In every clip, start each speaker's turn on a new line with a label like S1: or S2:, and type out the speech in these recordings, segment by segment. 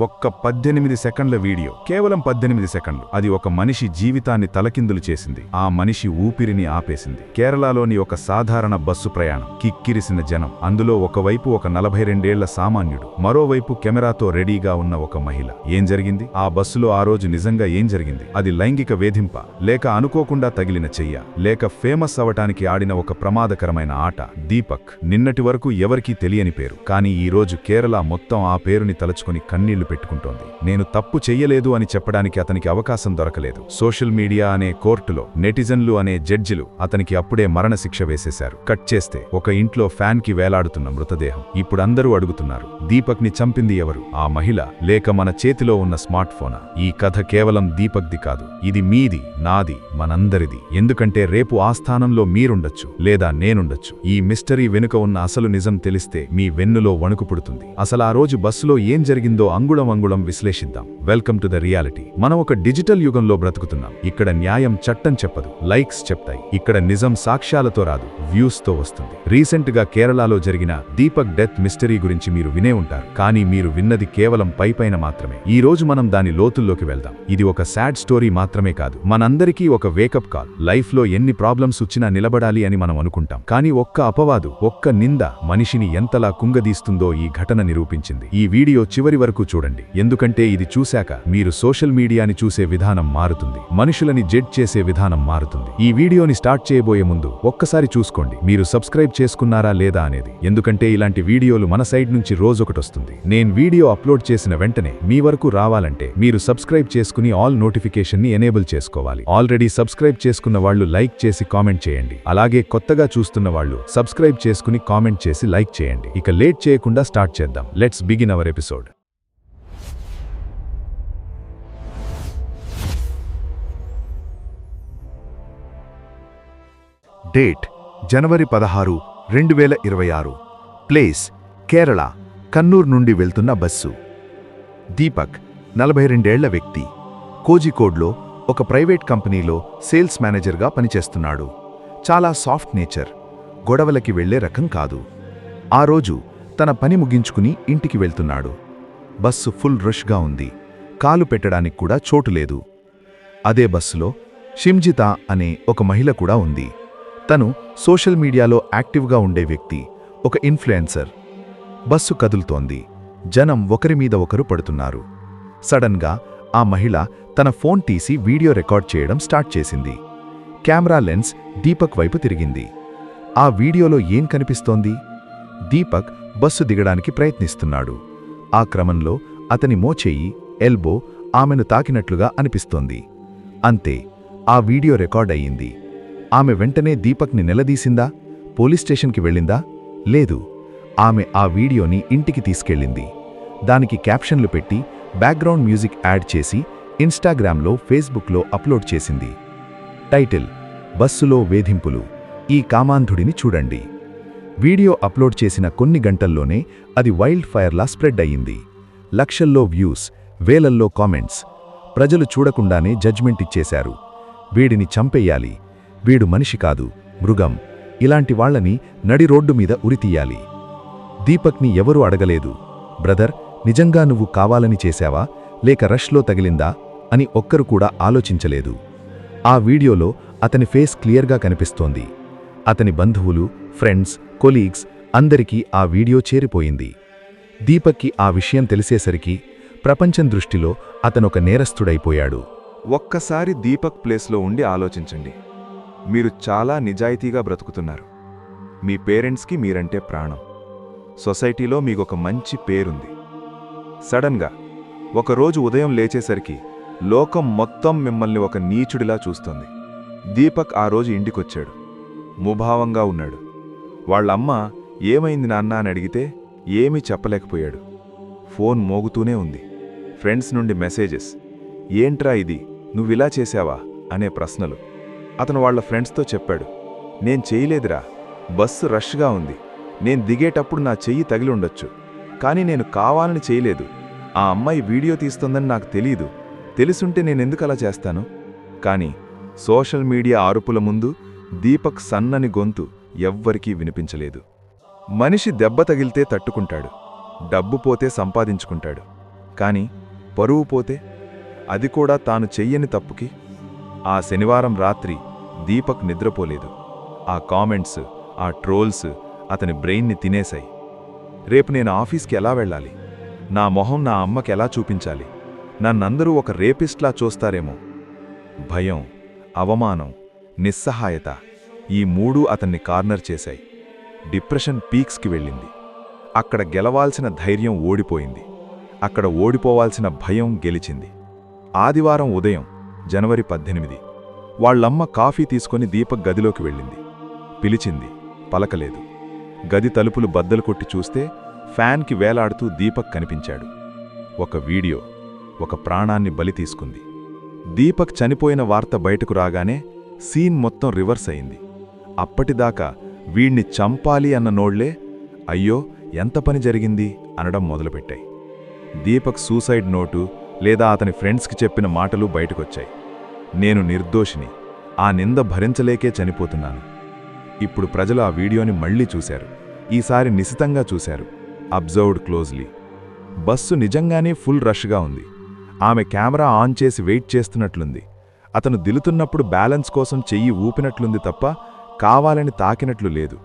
S1: ఒక్క పద్దెనిమిది సెకండ్ల వీడియో. కేవలం పద్దెనిమిది సెకండ్లు. అది ఒక మనిషి జీవితాన్ని తలకిందులు చేసింది. ఆ మనిషి ఊపిరిని ఆపేసింది. కేరళలోని ఒక సాధారణ బస్సు ప్రయాణం. కిక్కిరిసిన జనం. అందులో ఒకవైపు ఒక నలభై రెండేళ్ళ సామాన్యుడు. మరోవైపు కెమెరాతో రెడీగా ఉన్న ఒక మహిళ. ఏం జరిగింది? ఆ బస్సులో ఆ రోజు నిజంగా ఏం జరిగింది? అది లైంగిక వేధింప లేక అనుకోకుండా తగిలిన చెయ్య లేక ఫేమస్ అవటానికి ఆడిన ఒక ప్రమాదకరమైన ఆట. దీపక్ నిన్నటి వరకు ఎవరికీ తెలియని పేరు. కానీ ఈ రోజు కేరళ మొత్తం ఆ పేరుని తలుచుకుని కన్నీళ్ళు పెట్టుకుంటోంది. నేను తప్పు చెయ్యలేదు అని చెప్పడానికి అతనికి అవకాశం దొరకలేదు. సోషల్ మీడియా అనే కోర్టులో నెటిజన్లు అనే జడ్జిలు అతనికి అప్పుడే మరణశిక్ష వేసేశారు. కట్ చేస్తే ఒక ఇంట్లో ఫ్యాన్కి వేలాడుతున్న మృతదేహం. ఇప్పుడందరూ అడుగుతున్నారు దీపక్ని చంపింది ఎవరు? ఆ మహిళ లేక మన చేతిలో ఉన్న స్మార్ట్ ఫోనా ఈ కథ కేవలం దీపక్ది కాదు. ఇది మీది నాది మనందరిది. ఎందుకంటే రేపు ఆ స్థానంలో మీరుండొచ్చు లేదా నేనుండొచ్చు. ఈ మిస్టరీ వెనుక ఉన్న అసలు నిజం తెలిస్తే మీ వెన్నులో వణుకు పుడుతుంది. అసలు ఆ రోజు బస్సులో ఏం జరిగిందో అంగుళం అంగుళం విశ్లేషిద్దాం. Welcome to the reality. మనం ఒక డిజిటల్ యుగంలో బ్రతుకుతున్నాం. ఇక్కడ న్యాయం చట్టం చెప్పదు లైక్స్ చెప్తాయి. ఇక్కడ నిజం సాక్ష్యాలతో రాదు వ్యూస్తో వస్తుంది. రీసెంట్గా కేరళలో జరిగిన దీపక్ డెత్ మిస్టరీ గురించి మీరు వినే ఉంటారు. కానీ మీరు విన్నది కేవలం పైపైన మాత్రమే. ఈ రోజు మనం దాని లోతుల్లోకి వెళ్దాం. ఇది ఒక సాడ్ స్టోరీ మాత్రమే కాదు. మనందరికీ ఒక వేకప్ కాల్. లైఫ్లో ఎన్ని ప్రాబ్లమ్స్ వచ్చినా నిలబడాలి అని మనం అనుకుంటాం. కానీ ఒక్క అపవాదు ఒక్క నింద మనిషిని ఎంతలా కుంగదీస్తుందో ఈ ఘటన నిరూపించింది. ఈ వీడియో చివరి వరకు చూడండి. ఎందుకంటే ఇది చూశాక మీరు సోషల్ మీడియాని చూసే విధానం మారుతుంది. మనుషులని జడ్జ్ చేసే విధానం మారుతుంది. ఈ వీడియోని స్టార్ట్ చేయబోయే ముందు ఒక్కసారి చూసుకోండి. మీరు సబ్స్క్రైబ్ చేసుకున్నారా లేదా అనేది. ఎందుకంటే ఇలాంటి వీడియోలు మన సైడ్ నుంచి రోజొకటొస్తుంది నేను వీడియో అప్లోడ్ చేసిన వెంటనే మీ వరకు రావాలంటే మీరు సబ్స్క్రైబ్ చేసుకుని ఆల్ నోటిఫికేషన్ని ఎనేబుల్ చేసుకోవాలి. ఆల్రెడీ సబ్స్క్రైబ్ చేసుకున్న వాళ్ళు లైక్ చేసి కామెంట్ చేయండి. అలాగే కొత్తగా చూస్తున్న వాళ్ళు సబ్స్క్రైబ్ చేసుకుని కామెంట్ చేసి లైక్ చేయండి. ఇక లేట్ చేయకుండా స్టార్ట్ చేద్దాం. Let's begin our episode.
S2: Date జనవరి పదహారు రెండు వేల ఇరవై ఆరు. ప్లేస్ కేరళ కన్నూర్ నుండి వెళ్తున్న బస్సు. దీపక్ నలభై రెండేళ్ళ వ్యక్తి. కోజికోడ్లో ఒక ప్రైవేట్ కంపెనీలో సేల్స్ మేనేజర్గా పనిచేస్తున్నాడు. చాలా సాఫ్ట్ నేచర్. గొడవలకి వెళ్ళే రకం కాదు. ఆ రోజు తన పని ముగించుకుని ఇంటికి వెళ్తున్నాడు. బస్సు ఫుల్ రష్గా ఉంది. కాలు పెట్టడానికి కూడా చోటు లేదు. అదే బస్సులో షింజిత అనే ఒక మహిళ కూడా ఉంది. తను సోషల్ మీడియాలో యాక్టివ్గా ఉండే వ్యక్తి ఒక ఇన్ఫ్లుయెన్సర్. బస్సు కదులుతోంది. జనం ఒకరి మీద ఒకరు పడుతున్నారు. సడన్గా ఆ మహిళ తన ఫోన్ తీసి వీడియో రికార్డ్ చేయడం స్టార్ట్ చేసింది. కెమెరా లెన్స్ దీపక్ వైపు తిరిగింది. ఆ వీడియోలో ఏం కనిపిస్తోంది? దీపక్ బస్సు దిగడానికి ప్రయత్నిస్తున్నాడు. ఆ క్రమంలో అతని మోచేయి ఎల్బో ఆమెను తాకినట్లుగా అనిపిస్తోంది. అంతే ఆ వీడియో రికార్డ్ అయ్యింది. ఆమె వెంటనే దీపక్ని నిలదీసిందా? పోలీస్ స్టేషన్కి వెళ్ళిందా? లేదు. ఆమె ఆ వీడియోని ఇంటికి తీసుకెళ్ళింది. దానికి క్యాప్షన్లు పెట్టి బ్యాక్గ్రౌండ్ మ్యూజిక్ యాడ్ చేసి ఇన్స్టాగ్రామ్లో ఫేస్బుక్లో అప్లోడ్ చేసింది. టైటిల్ బస్సులో వేధింపులు. ఈ కామాంధుడిని చూడండి. వీడియో అప్లోడ్ చేసిన కొన్ని గంటల్లోనే అది వైల్డ్ ఫైర్లా స్ప్రెడ్ అయ్యింది. లక్షల్లో వ్యూస్ వేలల్లో కామెంట్స్. ప్రజలు చూడకుండానే జడ్జ్మెంట్ ఇచ్చేశారు. వీడిని చంపేయాలి. వీడు మనిషి కాదు మృగం. ఇలాంటి వాళ్ళని నడి రోడ్డు మీద ఉరితీయాలి. దీపక్ని ఎవరూ అడగలేదు. బ్రదర్ నిజంగా నువ్వు కావాలని చేశావా? లేక రష్లో తగిలిందా? అని ఒక్కరు కూడా ఆలోచించలేదు. ఆ వీడియోలో అతని ఫేస్ క్లియర్గా కనిపిస్తోంది. అతని బంధువులు ఫ్రెండ్స్ కొలీగ్స్ అందరికీ ఆ వీడియో చేరిపోయింది. దీపక్కి ఆ విషయం తెలిసేసరికి ప్రపంచం దృష్టిలో అతనొక నేరస్తుడైపోయాడు.
S3: ఒక్కసారి దీపక్ ప్లేస్లో ఉండి ఆలోచించండి. మీరు చాలా నిజాయితీగా బ్రతుకుతున్నారు. మీ పేరెంట్స్కి మీరంటే ప్రాణం. సొసైటీలో మీకొక మంచి పేరుంది. సడన్గా ఒకరోజు ఉదయం లేచేసరికి లోకం మొత్తం మిమ్మల్ని ఒక నీచుడిలా చూస్తోంది. దీపక్ ఆ రోజు ఇంటికొచ్చాడు. ముభావంగా ఉన్నాడు. వాళ్ళమ్మ ఏమైంది నాన్న అని అడిగితే ఏమీ చెప్పలేకపోయాడు. ఫోన్ మోగుతూనే ఉంది. ఫ్రెండ్స్ నుండి మెసేజెస్ ఏంట్రా ఇది? నువ్విలా చేశావా? అనే ప్రశ్నలు. అతను వాళ్ళ ఫ్రెండ్స్తో చెప్పాడు నేను చేయలేదురా బస్సు రష్గా ఉంది నేను దిగేటప్పుడు నా చెయ్యి తగిలి ఉండొచ్చు కానీ నేను కావాలని చేయలేదు ఆ అమ్మాయి వీడియో తీస్తుందని నాకు తెలీదు తెలుసుంటే నేనెందుకు అలా చేస్తాను? కానీ సోషల్ మీడియా ఆరుపుల ముందు దీపక్ సన్నని గొంతు ఎవ్వరికీ వినిపించలేదు. మనిషి దెబ్బ తగిలితే తట్టుకుంటాడు డబ్బు పోతే సంపాదించుకుంటాడు కానీ పరువు పోతే అది కూడా తాను చెయ్యని తప్పుకి ఆ శనివారం రాత్రి దీపక్ నిద్రపోలేదు. ఆ కామెంట్స్ ఆ ట్రోల్స్ అతని బ్రెయిన్ని తినేశాయి. రేపు నేను ఆఫీస్కి ఎలా వెళ్ళాలి? నా మొహం నా అమ్మకి ఎలా చూపించాలి? నన్నందరూ ఒక రేపిస్ట్లా చూస్తారేమో. భయం అవమానం నిస్సహాయత ఈ మూడూ అతన్ని కార్నర్ చేశాయి. డిప్రెషన్ పీక్స్కి వెళ్ళింది. అక్కడ గెలవాల్సిన ధైర్యం ఓడిపోయింది. అక్కడ ఓడిపోవాల్సిన భయం గెలిచింది. ఆదివారం ఉదయం జనవరి పద్దెనిమిది. వాళ్ళమ్మ కాఫీ తీసుకొని దీపక్ గదిలోకి వెళ్ళింది. పిలిచింది. పలకలేదు. గది తలుపులు బద్దలు కొట్టి చూస్తే ఫ్యాన్కి వేలాడుతూ దీపక్ కనిపించాడు. ఒక వీడియో ఒక ప్రాణాన్ని బలి తీసుకుంది. దీపక్ చనిపోయిన వార్త బయటకు రాగానే సీన్ మొత్తం రివర్స్ అయింది. అప్పటిదాకా వీణ్ణి చంపాలి అన్న నోళ్ళే అయ్యో ఎంత పని జరిగింది అనడం మొదలుపెట్టాయి. దీపక్ సూసైడ్ నోటు లేదా అతని ఫ్రెండ్స్కి చెప్పిన మాటలు బయటకొచ్చాయి. నేను నిర్దోషిని. ఆ నింద భరించలేకే చనిపోతున్నాను. ఇప్పుడు ప్రజలు ఆ వీడియోని మళ్ళీ చూశారు. ఈసారి నిశితంగా చూశారు. Observed closely. బస్సు నిజంగానే ఫుల్ రష్గా ఉంది. ఆమె కెమెరా ఆన్ చేసి వెయిట్ చేస్తున్నట్లుంది. అతను దిలుతున్నప్పుడు బ్యాలెన్స్ కోసం చెయ్యి ఊపినట్లుంది తప్ప కావాలని తాకినట్లు లేదు.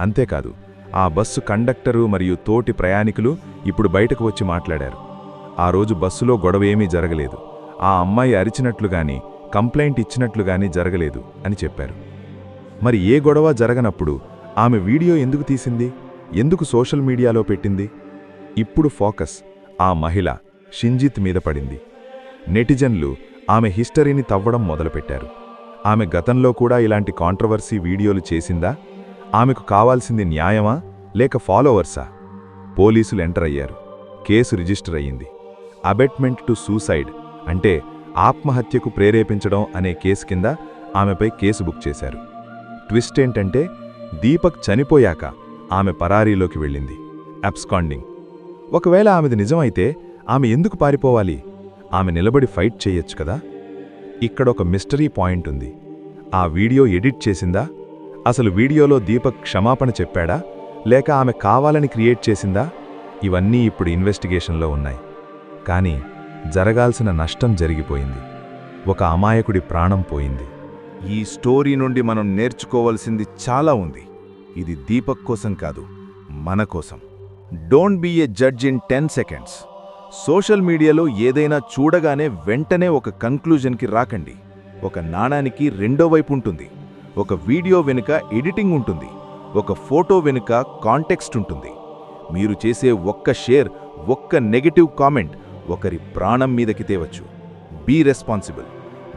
S3: అంతేకాదు ఆ బస్సు కండక్టరు మరియు తోటి ప్రయాణికులు ఇప్పుడు బయటకు వచ్చి మాట్లాడారు. ఆ రోజు బస్సులో గొడవేమీ జరగలేదు. ఆ అమ్మాయి అరిచినట్లుగాని కంప్లైంట్ ఇచ్చినట్లుగాని జరగలేదు అని చెప్పారు. మరి ఏ గొడవ జరగనప్పుడు ఆమె వీడియో ఎందుకు తీసింది? ఎందుకు సోషల్ మీడియాలో పెట్టింది? ఇప్పుడు ఫోకస్ ఆ మహిళ షింజిత్ మీద పడింది. నెటిజన్లు ఆమె హిస్టరీని తవ్వడం మొదలుపెట్టారు. ఆమె గతంలో కూడా ఇలాంటి కాంట్రవర్సీ వీడియోలు చేసిందా? ఆమెకు కావాల్సింది న్యాయమా? లేక ఫాలోవర్సా? పోలీసులు ఎంటర్ అయ్యారు. కేసు రిజిస్టర్ అయ్యింది. అబెట్మెంట్ టు సూసైడ్ అంటే ఆత్మహత్యకు ప్రేరేపించడం అనే కేసు కింద ఆమెపై కేసు బుక్ చేశారు. ట్విస్ట్ ఏంటంటే దీపక్ చనిపోయాక ఆమె పరారీలోకి వెళ్ళింది. అబ్స్కాండింగ్. ఒకవేళ ఆమెది నిజమైతే ఆమె ఎందుకు పారిపోవాలి? ఆమె నిలబడి ఫైట్ చేయొచ్చు కదా? ఇక్కడ ఒక మిస్టరీ పాయింట్ ఉంది. ఆ వీడియో ఎడిట్ చేసిందా? అసలు వీడియోలో దీపక్ క్షమాపణ చెప్పాడా? లేక ఆమె కావాలని క్రియేట్ చేసిందా? ఇవన్నీ ఇప్పుడు ఇన్వెస్టిగేషన్లో ఉన్నాయి. కానీ జరగాల్సిన నష్టం జరిగిపోయింది. ఒక అమాయకుడి ప్రాణం పోయింది.
S4: ఈ స్టోరీ నుండి మనం నేర్చుకోవలసింది చాలా ఉంది. ఇది దీపక్ కోసం కాదు మన కోసం. Don't be a judge in ten seconds social మీడియాలో ఏదైనా చూడగానే వెంటనే ఒక కన్క్లూజన్కి రాకండి. ఒక నాణానికి రెండో వైపు ఉంటుంది. ఒక వీడియో వెనుక ఎడిటింగ్ ఉంటుంది. ఒక ఫోటో వెనుక కాంటెక్స్ట్ ఉంటుంది. మీరు చేసే ఒక్క షేర్ ఒక్క నెగటివ్ కామెంట్ ఒకరి ప్రాణం మీదకి తేవచ్చు. బీ రెస్పాన్సిబుల్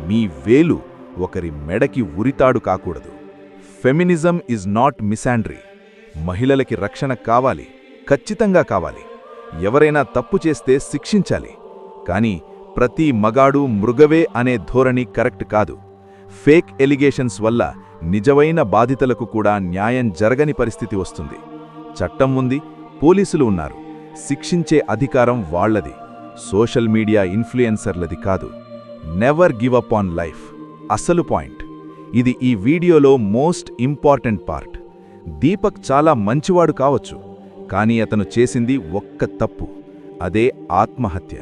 S4: మీ వేలు ఒకరి మెడకి ఉరితాడు కాకూడదు. ఫెమినిజం ఈజ్ నాట్ మిసాండ్రీ మహిళలకి రక్షణ కావాలి. ఖచ్చితంగా కావాలి. ఎవరైనా తప్పు చేస్తే శిక్షించాలి. కానీ ప్రతి మగాడు మృగవే అనే ధోరణి కరెక్ట్ కాదు. ఫేక్ ఎలిగేషన్స్ వల్ల నిజమైన బాధితులకు కూడా న్యాయం జరగని పరిస్థితి వస్తుంది. చట్టం ఉంది పోలీసులు ఉన్నారు. శిక్షించే అధికారం వాళ్ళది సోషల్ మీడియా ఇన్ఫ్లుయెన్సర్లది కాదు. Never give up on life అసలు పాయింట్. ఇది ఈ వీడియోలో మోస్ట్ ఇంపార్టెంట్ పార్ట్. దీపక్ చాలా మంచివాడు కావచ్చు కానీ అతను చేసింది ఒక్క తప్పు. అదే ఆత్మహత్య.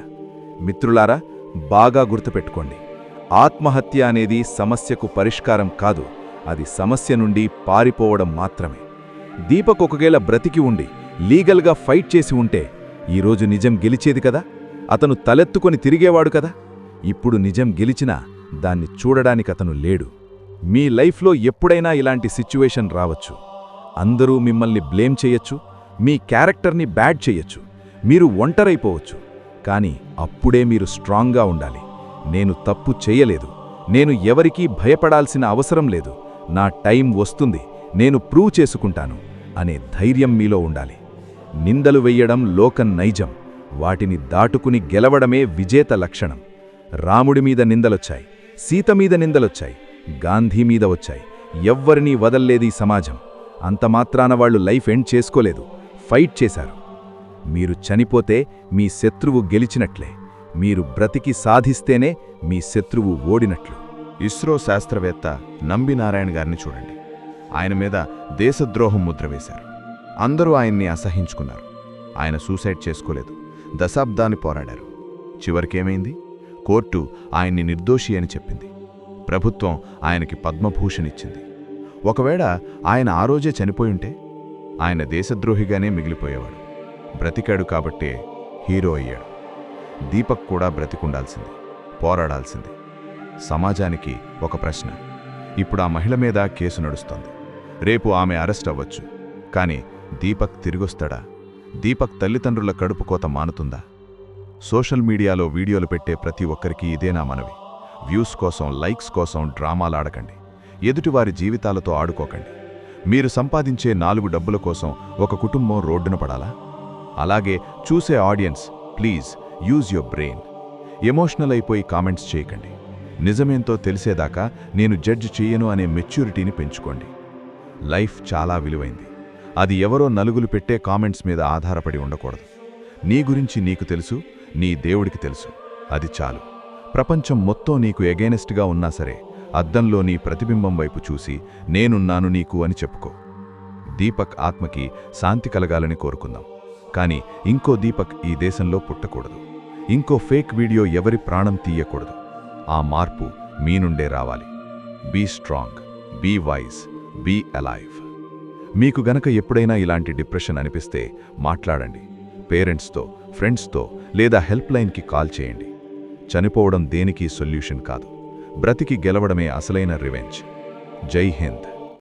S4: మిత్రులారా బాగా గుర్తుపెట్టుకోండి. ఆత్మహత్య అనేది సమస్యకు పరిష్కారం కాదు అది సమస్య నుండి పారిపోవడం మాత్రమే. దీపక్ ఒకవేళ బ్రతికి ఉండి లీగల్గా ఫైట్ చేసి ఉంటే ఈరోజు నిజం గెలిచేది కదా? అతను తలెత్తుకొని తిరిగేవాడు కదా. ఇప్పుడు నిజం గెలిచినా దాన్ని చూడడానికి అతను లేడు. మీ లైఫ్లో ఎప్పుడైనా ఇలాంటి సిచ్యువేషన్ రావచ్చు. అందరూ మిమ్మల్ని బ్లేమ్ చేయొచ్చు మీ క్యారెక్టర్ని బ్యాడ్ చేయొచ్చు మీరు ఒంటరైపోవచ్చు. కానీ అప్పుడే మీరు స్ట్రాంగ్గా ఉండాలి. నేను తప్పు చేయలేదు. నేను ఎవరికీ భయపడాల్సిన అవసరం లేదు. నా టైం వస్తుంది. నేను ప్రూవ్ చేసుకుంటాను అనే ధైర్యం మీలో ఉండాలి. నిందలు వెయ్యడం లోకం నైజం. వాటిని దాటుకుని గెలవడమే విజేత లక్షణం. రాముడి మీద నిందలొచ్చాయి సీత మీద నిందలొచ్చాయి గాంధీ మీద వచ్చాయి. ఎవ్వరినీ వదల్లేది సమాజం. అంతమాత్రాన వాళ్ళు లైఫ్ ఎండ్ చేసుకోలేదు ఫైట్ చేశారు. మీరు చనిపోతే మీ శత్రువు గెలిచినట్లే. మీరు బ్రతికి సాధిస్తేనే మీ శత్రువు ఓడినట్లు.
S2: ఇస్రో శాస్త్రవేత్త నంబి నారాయణ గారిని చూడండి. ఆయన మీద దేశద్రోహం ముద్ర వేశారు. అందరూ ఆయన్ని అసహించుకున్నారు. ఆయన సూసైడ్ చేసుకోలేదు. దశాబ్దాన్ని పోరాడారు. చివరికేమైంది? కోర్టు ఆయన్ని నిర్దోషి అని చెప్పింది. ప్రభుత్వం ఆయనకి పద్మభూషణ్ ఇచ్చింది ఒకవేళ ఆయన ఆ రోజే చనిపోయుంటే ఆయన దేశద్రోహిగానే మిగిలిపోయేవాడు. బ్రతికాడు కాబట్టే హీరో అయ్యాడు. దీపక్ కూడా బ్రతికుండాల్సింది పోరాడాల్సింది. సమాజానికి ఒక ప్రశ్న. ఇప్పుడు ఆ మహిళ మీద కేసు నడుస్తోంది. రేపు ఆమె అరెస్ట్ అవ్వచ్చు. కానీ దీపక్ తిరిగొస్తాడా? దీపక్ తల్లిదండ్రుల కడుపు కోత మానుతుందా? సోషల్ మీడియాలో వీడియోలు పెట్టే ప్రతి ఒక్కరికి ఇదేనా మనవి. వ్యూస్ కోసం లైక్స్ కోసం డ్రామాలాడకండి ఎదుటివారి జీవితాలతో ఆడుకోకండి. మీరు సంపాదించే నాలుగు డబ్బుల కోసం ఒక కుటుంబం రోడ్డున పడాలా? అలాగే చూసే audience please use your brain. Emotional అయిపోయి కామెంట్స్ చేయకండి. నిజమేంతో తెలిసేదాకా నేను జడ్జ్ చెయ్యను అనే మెచ్యూరిటీని పెంచుకోండి. లైఫ్ చాలా విలువైంది. అది ఎవరో నలుగులు పెట్టే కామెంట్స్ మీద ఆధారపడి ఉండకూడదు. నీ గురించి నీకు తెలుసు నీ దేవుడికి తెలుసు. అది చాలు. ప్రపంచం మొత్తం నీకు ఎగైనెస్ట్గా ఉన్నా సరే అద్దంలో నీ ప్రతిబింబం వైపు చూసి నేనున్నాను నీకు అని చెప్పుకో. దీపక్ ఆత్మకి శాంతి కలగాలని కోరుకుందాం. కానీ ఇంకో దీపక్ ఈ దేశంలో పుట్టకూడదు. ఇంకో ఫేక్ వీడియో ఎవరి ప్రాణం తీయకూడదు. ఆ మార్పు మీ నుండే రావాలి. Be strong be wise be alive. మీకు గనక ఎప్పుడైనా ఇలాంటి డిప్రెషన్ అనిపిస్తే మాట్లాడండి. పేరెంట్స్తో ఫ్రెండ్స్తో లేదా హెల్ప్ లైన్కి కాల్ చేయండి. చనిపోవడం దేనికి సొల్యూషన్ కాదు. బ్రతికి గెలవడమే అసలైన రివెంజ్. జై హింద్.